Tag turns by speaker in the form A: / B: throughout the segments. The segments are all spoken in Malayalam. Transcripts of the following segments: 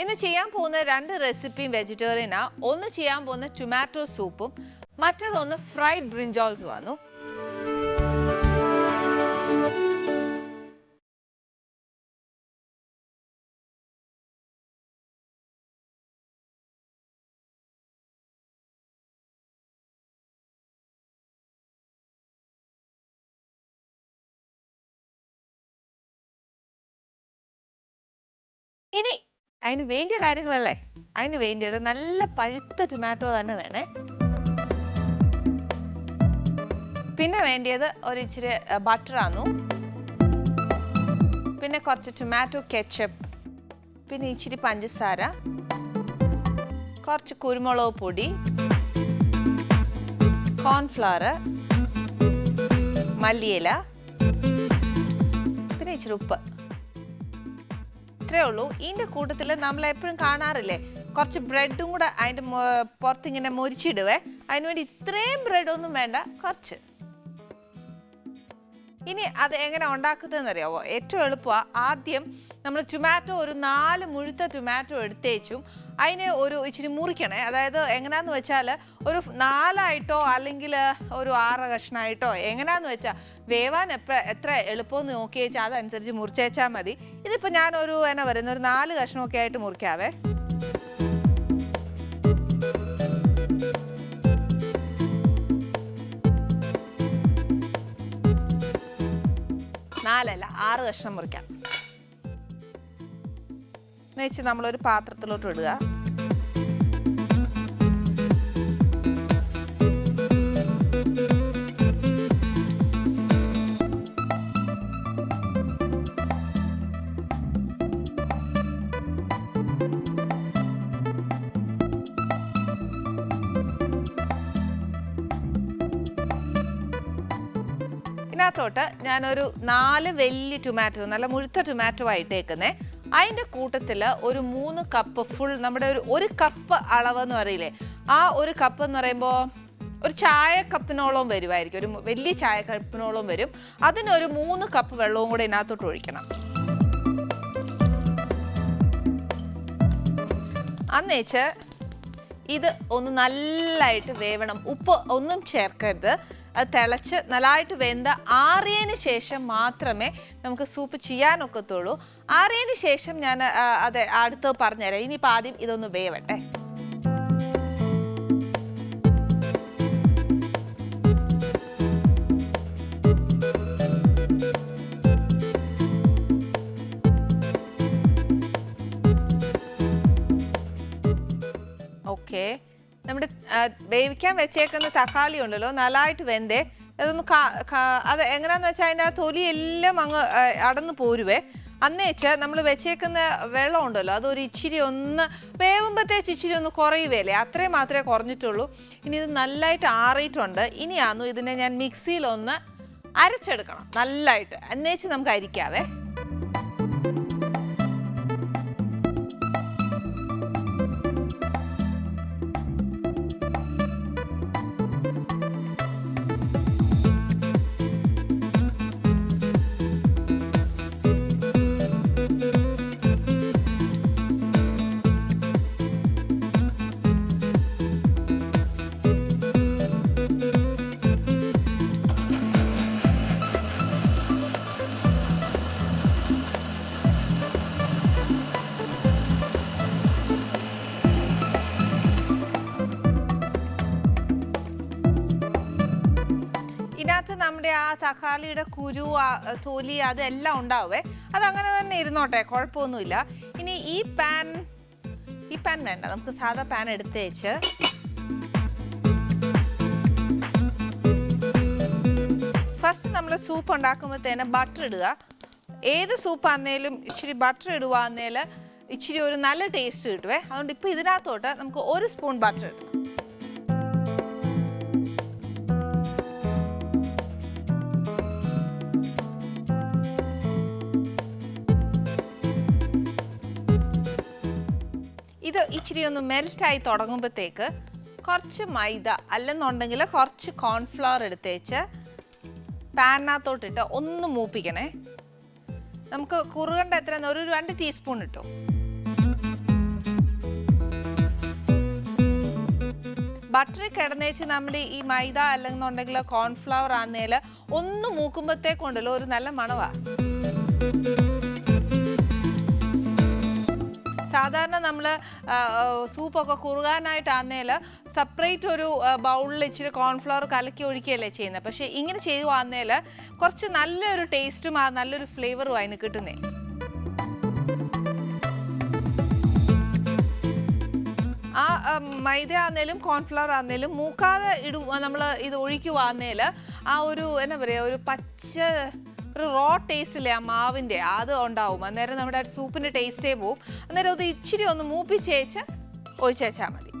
A: ഇന്ന് ചെയ്യാൻ പോകുന്ന രണ്ട് റെസിപ്പിയും ആണ് ഒന്ന് ചെയ്യാൻ പോകുന്ന ടൊമാറ്റോ സൂപ്പും മറ്റേതൊന്ന് ഫ്രൈഡ് ബ്രിഞ്ചോൾസും വന്നു. അതിന് വേണ്ടിയ കാര്യങ്ങളല്ലേ? അതിന് വേണ്ടിയത് നല്ല പഴുത്ത ടൊമാറ്റോ തന്നെ വേണേ. പിന്നെ വേണ്ടിയത് ഒരു ഇച്ചിരി ബട്ടറാന്നു പിന്നെ കുറച്ച് ടൊമാറ്റോ കെച്ചപ്പ് പിന്നെ ഇച്ചിരി പഞ്ചസാര. കുറച്ച് കുരുമുളക് പൊടി. കോൺഫ്ലവർ മല്ലിയില. പിന്നെ ഇച്ചിരി ഉപ്പ്. ഇത്രേ ഉള്ളൂ. ഇതിന്റെ കൂട്ടത്തിൽ നമ്മൾ എപ്പോഴും കാണാറില്ലേ? കുറച്ച് ബ്രെഡും കൂടെ അതിന്റെ പുറത്തിങ്ങനെ മുരിച്ചിടുവേ. അതിനുവേണ്ടി ഇത്രയും ബ്രെഡൊന്നും വേണ്ട. കുറച്ച്. ഇനി അത് എങ്ങനെ ഉണ്ടാക്കുന്നതെന്ന് അറിയാവോ ഏറ്റവും എളുപ്പമാണ് ആദ്യം നമ്മൾ ടൊമാറ്റോ ഒരു നാല് മുഴുത്ത ടൊമാറ്റോ എടുത്തേച്ചും അതിനെ ഒരു ഇച്ചിരി മുറിക്കണേ. അതായത് എങ്ങനെയാന്ന് വെച്ചാൽ ഒരു നാലായിട്ടോ അല്ലെങ്കിൽ ഒരു ആറ് കഷ്ണമായിട്ടോ എങ്ങനെയാന്ന് വെച്ചാൽ വേവാൻ എപ്പ എത്ര എളുപ്പമെന്ന് നോക്കി വെച്ചാൽ അതനുസരിച്ച് മുറിച്ചേച്ചാൽ മതി. ഇതിപ്പോൾ ഞാനൊരു എന്നാ പറയുന്ന ഒരു നാല് കഷ്ണമൊക്കെ ആയിട്ട് മുറിക്കാവേ. നാലല്ല ആറ് കഷ്ണം മുറിക്കാം. വെച്ച് നമ്മളൊരു പാത്രത്തിലോട്ട് ഇടുക. ഇതിനകത്തോട്ട് ഞാനൊരു നാല് വലിയ ടൊമാറ്റോ നല്ല മുഴുത്ത ടൊമാറ്റോ ആയിട്ടേക്കുന്നേ അതിന്റെ കൂട്ടത്തിൽ ഒരു മൂന്ന് കപ്പ് ഫുൾ നമ്മുടെ ഒരു ഒരു കപ്പ് അളവ് എന്ന് പറയില്ലേ? ആ ഒരു കപ്പ് എന്ന് പറയുമ്പോൾ ഒരു ചായ കപ്പിനോളം വരുമായിരിക്കും ഒരു വലിയ ചായ കപ്പിനോളം വരും. അതിനൊരു മൂന്ന് കപ്പ് വെള്ളവും കൂടെ ഇതിനകത്തോട്ട് ഒഴിക്കണം. അന്നേച്ച് ഇത് ഒന്ന് നല്ലതായിട്ട് വേവണം. ഉപ്പ് ഒന്നും ചേർക്കരുത്. അത് തിളച്ച് നല്ലതായിട്ട് വെന്ത ആറിയതിന് ശേഷം മാത്രമേ നമുക്ക് സൂപ്പ് ചെയ്യാനൊക്കത്തുള്ളൂ. ആറിയതിന് ശേഷം ഞാൻ അതെ അടുത്ത് പറഞ്ഞുതരാം. ഇനിയിപ്പോൾ ആദ്യം ഇതൊന്ന് വേവട്ടെ. നമ്മുടെ വേവിക്കാൻ വെച്ചേക്കുന്ന തക്കാളി ഉണ്ടല്ലോ നല്ലതായിട്ട് വെന്തേ. അതൊന്ന് അത് എങ്ങനെയാന്ന് വെച്ചാൽ അതിന്റെ ആ തൊലി എല്ലാം അങ്ങ് അടന്ന് പോരുവേ. അന്നേച്ച് നമ്മൾ വെച്ചേക്കുന്ന വെള്ളം ഉണ്ടല്ലോ അതൊരു ഇച്ചിരി ഒന്ന് വേവുമ്പോഴത്തേച്ച് ഇച്ചിരി ഒന്ന് കുറയുവേലേ. അത്രയും മാത്രമേ കുറഞ്ഞിട്ടുള്ളൂ. ഇനി ഇത് നല്ലതായിട്ട് ആറിയിട്ടുണ്ട്. ഇനിയാന്നു ഇതിനെ ഞാൻ മിക്സിയിലൊന്ന് അരച്ചെടുക്കണം നല്ലതായിട്ട് അന്നേച്ച് നമുക്ക് അരിക്കാവേ. തക്കാളിയുടെ കുരു തൊലി അതെല്ലാം ഉണ്ടാവേ. അതങ്ങനെ തന്നെ ഇരുന്നോട്ടെ കുഴപ്പമൊന്നുമില്ല. ഇനി ഈ പാൻ ഈ പാൻ വേണ്ട നമുക്ക് സാധാ പാൻ എടുത്തേച്ച്. ഫസ്റ്റ് നമ്മൾ സൂപ്പ് ഉണ്ടാക്കുമ്പോഴത്തേന് ബട്ടർ ഇടുക. ഏത് സൂപ്പാന്നേലും ഇച്ചിരി ബട്ടർ ഇടുവാന്നേൽ ഇച്ചിരി ഒരു നല്ല ടേസ്റ്റ് കിട്ടുവേ. അതുകൊണ്ട് ഇപ്പോൾ ഇതിനകത്തോട്ട് നമുക്ക് ഒരു സ്പൂൺ ബട്ടർ ഇടണം ഇച്ചിരി ഒന്ന് മെൽറ്റായി തുടങ്ങുമ്പോഴത്തേക്ക് കുറച്ച് മൈദ അല്ലെന്നുണ്ടെങ്കിൽ കുറച്ച് കോൺഫ്ലവർ എടുത്തേച്ച് പാനിനകത്തോട്ടിട്ട് ഒന്ന് മൂപ്പിക്കണേ. നമുക്ക് കുറുകണ്ട എത്ര ഒരു രണ്ട് ടീസ്പൂൺ ഇട്ടു. ബട്ടർ കിടന്നേച്ച് നമ്മൾ ഈ മൈദ അല്ലെന്നുണ്ടെങ്കിൽ കോൺഫ്ലവർ ആന്നേൽ ഒന്ന് മൂക്കുമ്പോഴത്തേക്കുണ്ടല്ലോ ഒരു നല്ല മണവാ. സാധാരണ നമ്മൾ സൂപ്പൊക്കെ കുറുകാനായിട്ടാന്നേൽ സെപ്പറേറ്റ് ഒരു ബൗളിൽ ഇച്ചിരി കോൺഫ്ലവർ കലക്കി ഒഴിക്കുകയല്ലേ ചെയ്യുന്നത് പക്ഷേ ഇങ്ങനെ ചെയ്തു വന്നേൽ കുറച്ച് നല്ലൊരു ടേസ്റ്റും ആ നല്ലൊരു ഫ്ലേവറും അതിന് കിട്ടുന്നേ. ആ മൈദ ആന്നേലും കോൺഫ്ലവർ ആന്നേലും മൂക്കാതെ ഇടു നമ്മൾ ഇത് ഒഴിക്കുവാന്നേൽ ആ ഒരു എന്നാ പറയുക ഒരു പച്ച ഒരു റോ ടേസ്റ്റ് ഇല്ലേ ആ മാവിന്റെ? അത് ഉണ്ടാവും. അന്നേരം നമ്മുടെ സൂപ്പിന്റെ ടേസ്റ്റേ പോവും. അന്നേരം അത് ഇച്ചിരി ഒന്ന് മൂപ്പിച്ചേച്ച് ഒഴിച്ചേച്ചാൽ മതി.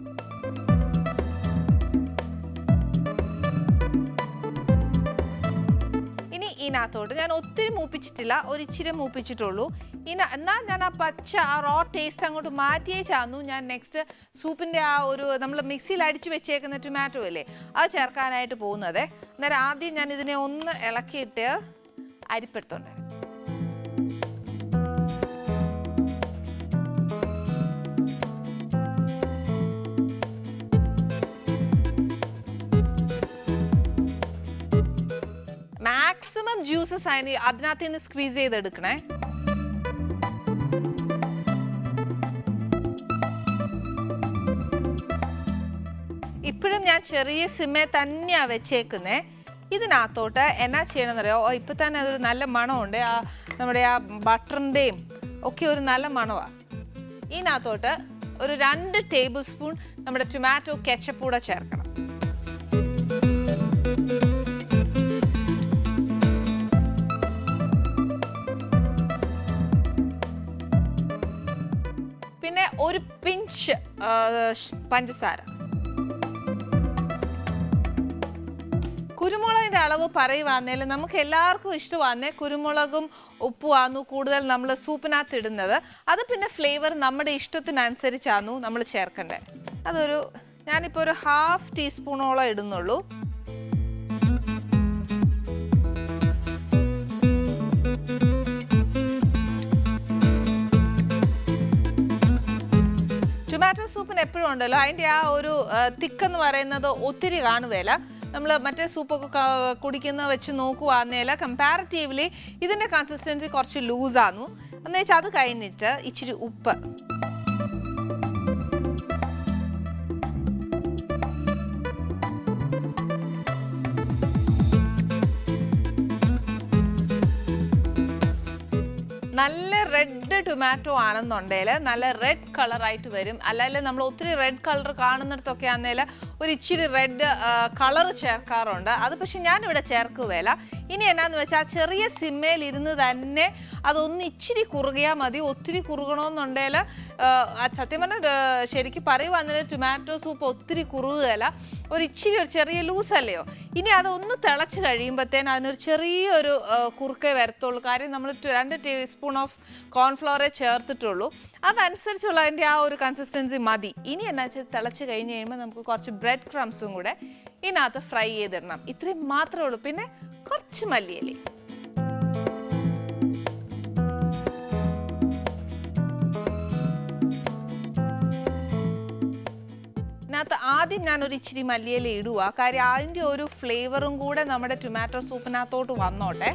A: ഇതിനകത്തോട്ട് ഞാൻ ഒത്തിരി മൂപ്പിച്ചിട്ടില്ല. ഒരു ഇച്ചിരി മൂപ്പിച്ചിട്ടുള്ളൂ. ഇനി എന്നാൽ ഞാൻ ആ പച്ച ആ റോ ടേസ്റ്റ് അങ്ങോട്ട് മാറ്റിയേ ചാന്നു ഞാൻ നെക്സ്റ്റ് സൂപ്പിന്റെ ആ ഒരു നമ്മൾ മിക്സിയിൽ അടിച്ച് വെച്ചേക്കുന്ന ടൊമാറ്റോ അല്ലേ അത് ചേർക്കാനായിട്ട് പോകുന്നത്. അന്നേരം ആദ്യം ഞാൻ ഇതിനെ ഒന്ന് ഇളക്കിയിട്ട് അരിപ്പെടുത്തോണ്ട് വരാം മാക്സിമം ജ്യൂസസ് അതിന് അതിനകത്ത് നിന്ന് സ്ക്വീസ് ചെയ്തെടുക്കണേ. ഇപ്പോഴും ഞാൻ ചെറിയ സിമ്മെ തന്നെയാണ് വെച്ചേക്കുന്നേ. ഇതിനകത്തോട്ട് എന്നാ ചെയ്യണമെന്നറിയോ? ഇപ്പം തന്നെ അതൊരു നല്ല മണമുണ്ട്. ആ നമ്മുടെ ആ ബട്ടറിന്റെയും ഒക്കെ ഒരു നല്ല മണമാണ് ഇതിനകത്തോട്ട് ഒരു രണ്ട് ടേബിൾ സ്പൂൺ നമ്മുടെ ടൊമാറ്റോ കെച്ചപ്പ് കൂടെ ചേർക്കണം. പിന്നെ ഒരു പിഞ്ച് പഞ്ചസാര. കുരുമുളകിന്റെ അളവ് പറയുവാന്നേൽ നമുക്ക് എല്ലാവർക്കും ഇഷ്ടമാന്നേ കുരുമുളകും ഉപ്പുമാന്നു കൂടുതൽ നമ്മൾ സൂപ്പിനകത്ത് ഇടുന്നത് അത് പിന്നെ ഫ്ലേവർ നമ്മുടെ ഇഷ്ടത്തിനനുസരിച്ചാന്നു നമ്മൾ ചേർക്കേണ്ടത് അതൊരു ഞാനിപ്പോൾ ഒരു ഹാഫ് ടീസ്പൂണോളം ഇടുന്നുള്ളൂ. ടൊമാറ്റോ സൂപ്പിന് എപ്പോഴും ഉണ്ടല്ലോ. അതിന്റെ ആ ഒരു തിക്കെന്ന് പറയുന്നത് ഒത്തിരി കാണുകയില്ല നമ്മൾ മറ്റേ സൂപ്പൊക്കെ കുടിക്കുന്ന വെച്ച് നോക്കുവാന്നേല കമ്പാരിറ്റീവ്ലി ഇതിന്റെ കൺസിസ്റ്റൻസി കുറച്ച് ലൂസാന്നു എന്നുവെച്ചാൽ അത് കഴിഞ്ഞിട്ട് ഇച്ചിരി ഉപ്പ്. നല്ല റെഡ് ടൊമാറ്റോ ആണെന്നുണ്ടെങ്കിൽ നല്ല റെഡ് കളറായിട്ട് വരും. അല്ലെങ്കിൽ നമ്മൾ ഒത്തിരി റെഡ് കളർ കാണുന്നിടത്തൊക്കെ ആണെങ്കിൽ ഒരു ഇച്ചിരി റെഡ് കളർ ചേർക്കാറുണ്ട്. അത് പക്ഷെ ഞാനിവിടെ ചേർക്കുകയില്ല. ഇനി എന്നാന്ന് വെച്ചാൽ ചെറിയ സിമ്മയിൽ ഇരുന്ന് തന്നെ അതൊന്ന് ഇച്ചിരി കുറുകിയാൽ മതി. ഒത്തിരി കുറുകണമെന്നുണ്ടെങ്കിൽ സത്യം പറഞ്ഞാൽ ശരിക്കും പറയുവാണെങ്കിൽ ടൊമാറ്റോ സൂപ്പ് ഒത്തിരി കുറുകുകയല്ല. ഒരു ഇച്ചിരി ഒരു ചെറിയ ലൂസല്ലയോ ഇനി അതൊന്ന് തിളച്ച് കഴിയുമ്പോഴത്തേന് അതിനൊരു ചെറിയൊരു കുറുക്കേ വരത്തുള്ളൂ. കാര്യം നമ്മൾ രണ്ട് ടീസ്പൂൺ ഓഫ് കോൺഫ്ലവറെ ചേർത്തിട്ടുള്ളൂ. അതനുസരിച്ചുള്ള അതിന്റെ ആ ഒരു കൺസിസ്റ്റൻസി മതി. ഇനി എന്നാ വെച്ചാൽ തിളച്ച് കഴിഞ്ഞ് കഴിയുമ്പോൾ നമുക്ക് കുറച്ച് ബ്രെഡ് ക്രംസും കൂടെ ഇതിനകത്ത് ഫ്രൈ ചെയ്തിടണം. ഇത്രയും മാത്രമേ ഉള്ളൂ. പിന്നെ കുറച്ച് മല്ലിയിലേ. ഇതിനകത്ത് ആദ്യം ഞാനൊരു ഇച്ചിരി മല്ലിയില ഇടുക കാര്യം അതിന്റെ ഒരു ഫ്ലേവറും കൂടെ നമ്മുടെ ടൊമാറ്റോ സൂപ്പിനകത്തോട്ട് വന്നോട്ടെ.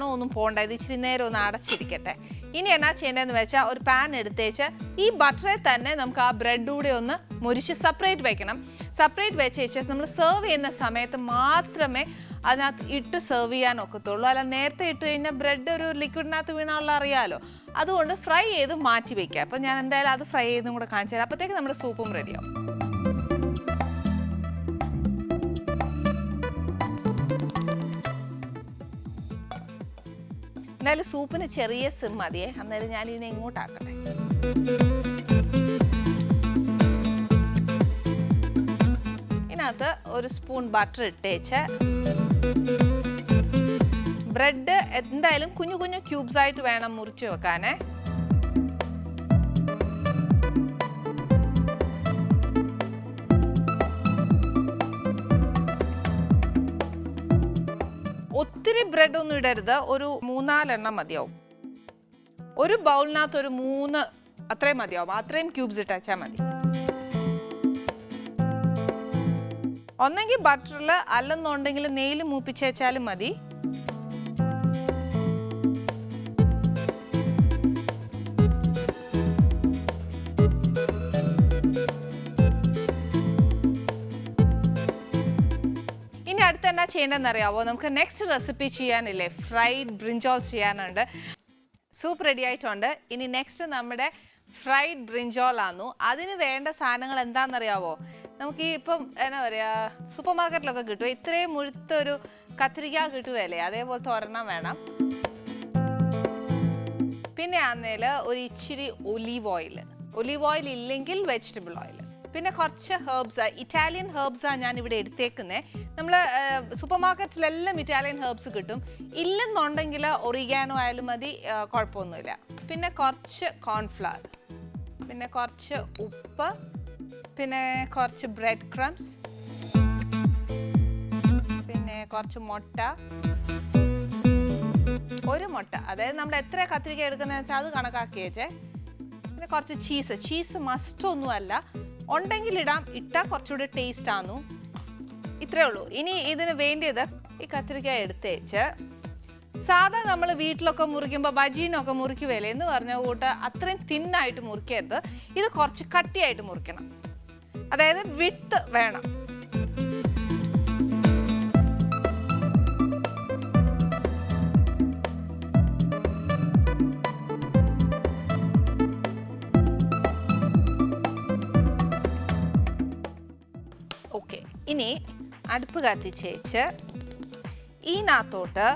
A: ഇതിന്റെ ഒന്നും പോകണ്ട ഇത് ഇച്ചിരി നേരം ഒന്ന് അടച്ചിരിക്കട്ടെ. ഇനി എന്നാ ചെയ്യേണ്ടതെന്ന് വെച്ചാൽ ഒരു പാൻ എടുത്തേച്ച് ഈ ബട്ടറെ തന്നെ നമുക്ക് ആ ബ്രെഡ് കൂടെ ഒന്ന് മുരിച്ച് സെപ്പറേറ്റ് വെക്കണം. സെപ്പറേറ്റ് വെച്ച് നമ്മൾ സെർവ് ചെയ്യുന്ന സമയത്ത് മാത്രമേ അതിനകത്ത് ഇട്ട് സെർവ് ചെയ്യാൻ ഒക്കത്തുള്ളൂ. അല്ല നേരത്തെ ഇട്ട് കഴിഞ്ഞാൽ ബ്രെഡ് ഒരു ലിക്വിഡിനകത്ത് വീണാനുള്ള അറിയാമല്ലോ അതുകൊണ്ട് ഫ്രൈ ചെയ്ത് മാറ്റി വെക്കുക അപ്പം ഞാൻ എന്തായാലും അത് ഫ്രൈ ചെയ്തും കൂടെ കാണിച്ചു തരാം. അപ്പോഴത്തേക്ക് നമ്മുടെ സൂപ്പും റെഡിയാവും എന്തായാലും സൂപ്പിന് ചെറിയ സിം മതിയേ. അന്നേരം ഞാൻ ഇതിനെ ഇങ്ങോട്ടാക്കട്ടെ. ഇതിനകത്ത് ഒരു സ്പൂൺ ബട്ടർ ഇട്ടേച്ച്. ബ്രെഡ് എന്തായാലും കുഞ്ഞു കുഞ്ഞു ക്യൂബ്സ് ആയിട്ട് വേണം മുറിച്ച് വെക്കാനേ. ഒത്തിരി ബ്രെഡ് ഒന്നും ഇടരുത്. ഒരു മൂന്നാലെണ്ണം മതിയാവും. ഒരു ബൗളിനകത്ത് ഒരു മൂന്ന് അത്രയും മതിയാവും. അത്രയും ക്യൂബ്സ് ഇട്ടാച്ചാൽ മതി. ഒന്നെങ്കിൽ ബട്ടറിൽ അല്ലെന്നുണ്ടെങ്കിൽ നെയ്യിൽ മൂപ്പിച്ചേച്ചാലും മതി. ചെയ്യേണ്ടതെന്ന് അറിയാവോ നമുക്ക് നെക്സ്റ്റ് റെസിപ്പി ചെയ്യാനില്ലേ? ഫ്രൈഡ് ബ്രിഞ്ചോൾസ് ചെയ്യാനുണ്ട്. സൂപ്പ് റെഡി ആയിട്ടുണ്ട്. ഇനി നെക്സ്റ്റ് നമ്മുടെ ഫ്രൈഡ് ബ്രിഞ്ചോൾ ആന്നു. അതിന് വേണ്ട സാധനങ്ങൾ എന്താണെന്നറിയാവോ? നമുക്ക് ഈ ഇപ്പം എന്നാ പറയുക സൂപ്പർ മാർക്കറ്റിലൊക്കെ കിട്ടും. ഇത്രയും മുഴുത്ത ഒരു കത്തിരിക്ക കിട്ടുകയല്ലേ? അതേപോലത്തെ ഒരെണ്ണം വേണം. പിന്നെ ആന്നേൽ ഒരു ഇച്ചിരി ഒലീവ് ഓയിൽ ഒലീവ് ഓയിൽ ഇല്ലെങ്കിൽ വെജിറ്റബിൾ ഓയിൽ പിന്നെ കുറച്ച് ഹെർബ്സ് ഇറ്റാലിയൻ ഹെർബ്സാണ് ഞാൻ ഇവിടെ എടുത്തേക്കുന്നത് നമ്മൾ സൂപ്പർ മാർക്കറ്റ്സിലെല്ലാം ഇറ്റാലിയൻ ഹെർബ്സ് കിട്ടും. ഇല്ലെന്നുണ്ടെങ്കിൽ ഒറിഗാനോ ആയാലും മതി കുഴപ്പമൊന്നുമില്ല. പിന്നെ കുറച്ച് കോൺഫ്ലവർ പിന്നെ കുറച്ച് ഉപ്പ്. പിന്നെ കുറച്ച് ബ്രെഡ് ക്രംസ് പിന്നെ കുറച്ച് മുട്ട. ഒരു മുട്ട. അതായത് നമ്മൾ എത്ര കത്തിരിക്ക എടുക്കുന്നതെന്ന് വെച്ചാൽ അത് കണക്കാക്കിയേച്ചേ. പിന്നെ കുറച്ച് ചീസ് ചീസ് മസ്റ്റ് ഒന്നുമല്ല. ഉണ്ടെങ്കിൽ ഇടാം ഇട്ടാൽ കുറച്ചുകൂടി ടേസ്റ്റ് ആന്നു. ഇത്രേ ഉള്ളൂ. ഇനി ഇതിന് വേണ്ടിയത് ഈ കത്തിരിക്ക എടുത്തേച്ച് സാധാ നമ്മൾ വീട്ടിലൊക്കെ മുറിക്കുമ്പോൾ ബജീനൊക്കെ മുറിക്കുവല്ലേ എന്ന് പറഞ്ഞ കൂട്ട് അത്രയും തിന്നായിട്ട് മുറിക്കരുത്. ഇത് കുറച്ച് കട്ടിയായിട്ട് മുറിക്കണം. അതായത് വിട്ട് വേണം. ഇനി അടുപ്പ് കത്തിച്ചേച്ച് ഇതിനകത്തോട്ട്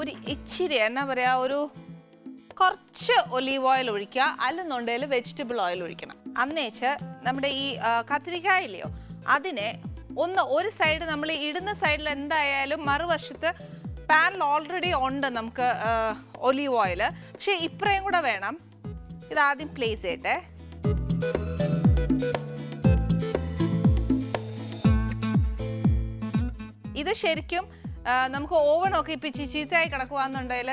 A: ഒരു ഇച്ചിരി എന്നാ പറയുക ഒരു കുറച്ച് ഒലീവ് ഓയിൽ ഒഴിക്കുക. അല്ലെന്നുണ്ടെങ്കിൽ വെജിറ്റബിൾ ഓയിൽ ഒഴിക്കണം. അന്നേച്ച് നമ്മുടെ ഈ കത്തിരിക്കായില്ലയോ അതിനെ ഒന്ന് ഒരു സൈഡ് നമ്മൾ ഇടുന്ന സൈഡിൽ എന്തായാലും മറുവശത്ത് പാനിൽ ഓൾറെഡി ഉണ്ട് നമുക്ക് ഒലീവ് ഓയിൽ പക്ഷേ ഇപ്പറയും കൂടെ വേണം. ഇതാദ്യം പ്ലേസ് ചെയ്യട്ടെ. ഇത് ശരിക്കും നമുക്ക് നമുക്ക് ഓവണൊക്കെ ഇപ്പം ചീത്തയായി കിടക്കുകയെന്നുണ്ടെങ്കിൽ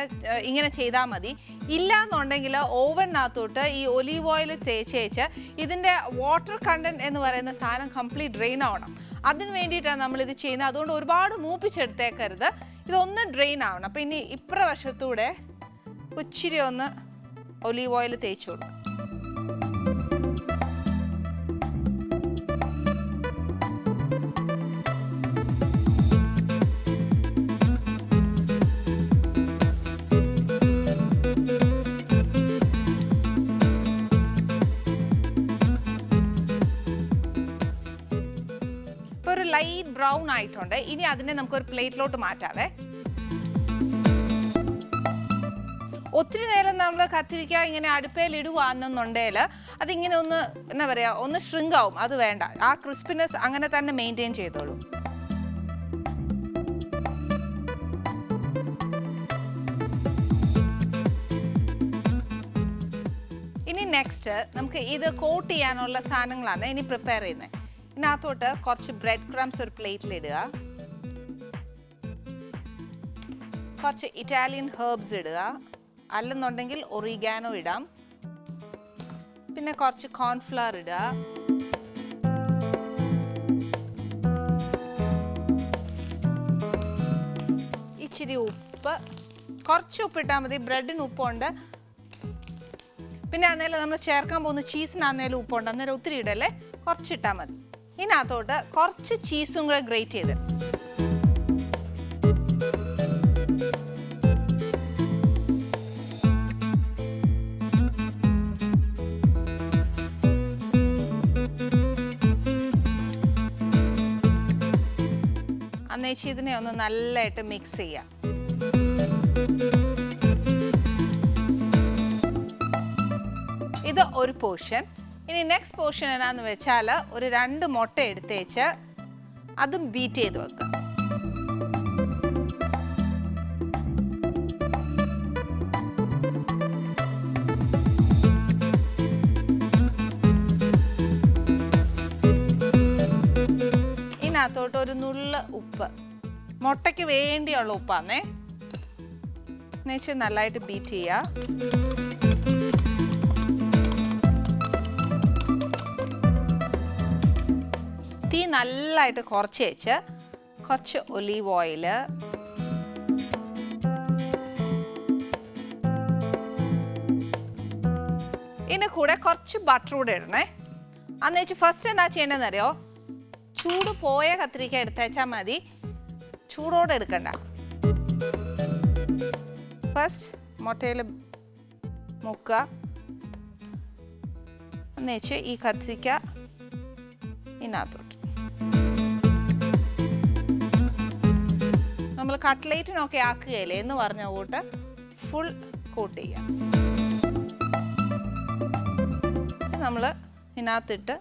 A: ഇങ്ങനെ ചെയ്താൽ മതി. ഇല്ല എന്നുണ്ടെങ്കിൽ ഓവണിനകത്തോട്ട് ഈ ഒലീവ് ഓയിൽ തേച്ചേച്ച് ഇതിന്റെ വാട്ടർ കണ്ടന്റ് എന്ന് പറയുന്ന സാധനം കംപ്ലീറ്റ് ഡ്രെയിൻ ആവണം. അതിന് വേണ്ടിയിട്ടാണ് നമ്മളിത് ചെയ്യുന്നത്. അതുകൊണ്ട് ഒരുപാട് മൂപ്പിച്ചെടുത്തേക്കരുത്. ഇതൊന്ന് ഡ്രെയിൻ ആവണം. അപ്പം ഇനി ഇപ്പുറ വശത്തൂടെ ഇച്ചിരി ഒന്ന് ഒലീവ് ഓയിൽ തേച്ച് കൊടുക്കും. ആയിട്ടുണ്ട്. ഇനി അതിനെ നമുക്ക് ഒരു പ്ലേറ്റിലോട്ട് മാറ്റാവേ. ഒത്തിരി നേരം നമ്മൾ കത്തിരിക്ക ഇങ്ങനെ അടുപ്പയിൽ ഇടുവാണെന്നുണ്ടെങ്കിൽ അതിങ്ങനെ ഒന്ന് എന്നാ പറയുക ഒന്ന് ആവും. അത് വേണ്ട. ആ ക്രിസ്പിനെസ് അങ്ങനെ തന്നെ മെയിന്റെയിൻ ചെയ്തോളൂ. ഇനി നെക്സ്റ്റ് നമുക്ക് ഇത് കോട്ട് ചെയ്യാനുള്ള സാധനങ്ങളാണ് ഇനി പ്രിപ്പയർ ചെയ്യുന്നത് ഇതിനകത്തോട്ട് കുറച്ച് ബ്രെഡ് ക്രംസ് ഒരു പ്ലേറ്റിൽ ഇടുക. കുറച്ച് ഇറ്റാലിയൻ ഹേർബ്സ് ഇടുക. അല്ലെന്നുണ്ടെങ്കിൽ ഒറിഗാനോ ഇടാം. പിന്നെ കുറച്ച് കോൺഫ്ലവർ ഇടുക. ഇച്ചിരി ഉപ്പ്. കുറച്ച് ഉപ്പ് ഇട്ടാൽ മതി. ബ്രെഡിന് ഉപ്പുണ്ട്. പിന്നെ അന്നേരം നമ്മൾ ചേർക്കാൻ പോകുന്ന ചീസിനാന്നേലും ഉപ്പുണ്ട്. അന്നേരം ഒത്തിരി ഇടല്ലേ? കുറച്ചിട്ടാൽ മതി. ഇതിനകത്തോട്ട് കുറച്ച് ചീസും കൂടെ ഗ്രേറ്റ് ചെയ്ത്. ഇതിനെ ഒന്ന് നല്ലതായിട്ട് മിക്സ് ചെയ്യാം. ഇത് ഒരു പോർഷൻ ഇനി നെക്സ്റ്റ് പോർഷൻ എന്നാന്ന് വെച്ചാൽ ഒരു രണ്ട് മുട്ട എടുത്തേച്ച് അതും ബീറ്റ് ചെയ്ത് വെക്കുക. ഇതിനകത്തോട്ട് ഒരു നുള്ള ഉപ്പ്. മുട്ടയ്ക്ക് വേണ്ടിയുള്ള ഉപ്പാന്നേ. എന്നുവെച്ച് നല്ലതായിട്ട് ബീറ്റ് ചെയ്യുക. തീ നല്ലതായിട്ട് കുറച്ച് വെച്ച് കുറച്ച് ഒലീവ് ഓയിൽ. ഇതിന് കൂടെ കുറച്ച് ബട്ടർ കൂടെ ഇടണേ. അന്ന് വെച്ച് ഫസ്റ്റ് എന്താ ചെയ്യേണ്ടതെന്ന് അറിയോ ചൂട് പോയ കത്തിരിക്ക എടുത്തേച്ചാൽ മതി. ചൂടോടെ എടുക്കണ്ട. ഫസ്റ്റ് മുട്ടയിൽ മുക്കുക. എന്ന് വെച്ച് ഈ കത്തിരിക്ക ഇതിനകത്തോട്ട് നമ്മൾ കട്ട്ലേറ്റിനൊക്കെ ആക്കുകയില്ലേ എന്ന് പറഞ്ഞ കൂട്ട് ഫുൾ കൂട്ട് ചെയ്യാം. നമ്മൾ ഇതിനകത്തിട്ട്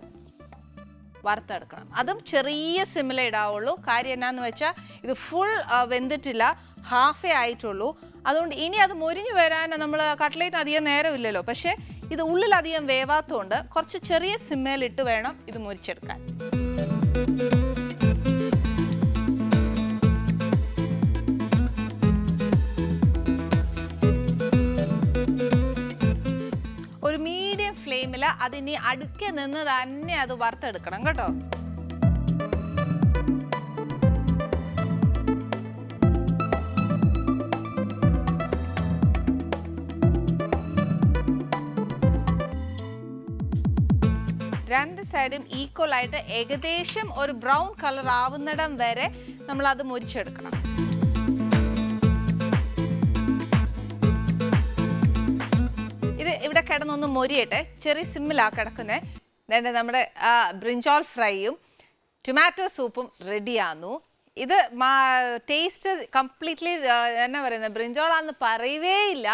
A: വറുത്തെടുക്കണം. അതും ചെറിയ സിമ്മിലേ ഇടാവുള്ളൂ. കാര്യം എന്നാന്ന് വെച്ചാൽ ഇത് ഫുൾ വെന്തിട്ടില്ല. ഹാഫേ ആയിട്ടുള്ളൂ. അതുകൊണ്ട് ഇനി അത് മുരിഞ്ഞു വരാൻ നമ്മൾ കട്ട്ലേറ്റ് അധികം നേരമില്ലല്ലോ. പക്ഷേ ഇത് ഉള്ളിൽ ഉള്ളിലധികം വേവാത്തതുകൊണ്ട് കുറച്ച് ചെറിയ സിമ്മേലിട്ട് വേണം ഇത് മുരിച്ചെടുക്കാൻ. ഫ്ലെയിമിൽ അതിനി അടുക്കെ നിന്ന് തന്നെ അത് വറുത്തെടുക്കണം കേട്ടോ. രണ്ട് സൈഡും ഈക്വൽ ആയിട്ട് ഏകദേശം ഒരു ബ്രൗൺ കളർ ആവുന്നിടം വരെ നമ്മൾ അത് മുരിച്ചെടുക്കണം. കിടന്നൊന്ന് മൊരിയട്ടെ. ചെറിയ സിമ്മിലാണ് കിടക്കുന്നത് നമ്മുടെ ആ, ബ്രിഞ്ചോൾ ഫ്രൈയും ടൊമാറ്റോ സൂപ്പും റെഡിയാന്നു ഇത് ടേസ്റ്റ് കംപ്ലീറ്റ്ലി എന്നാ പറയുന്നത് ബ്രിഞ്ചോളാന്ന് പറയവേ ഇല്ല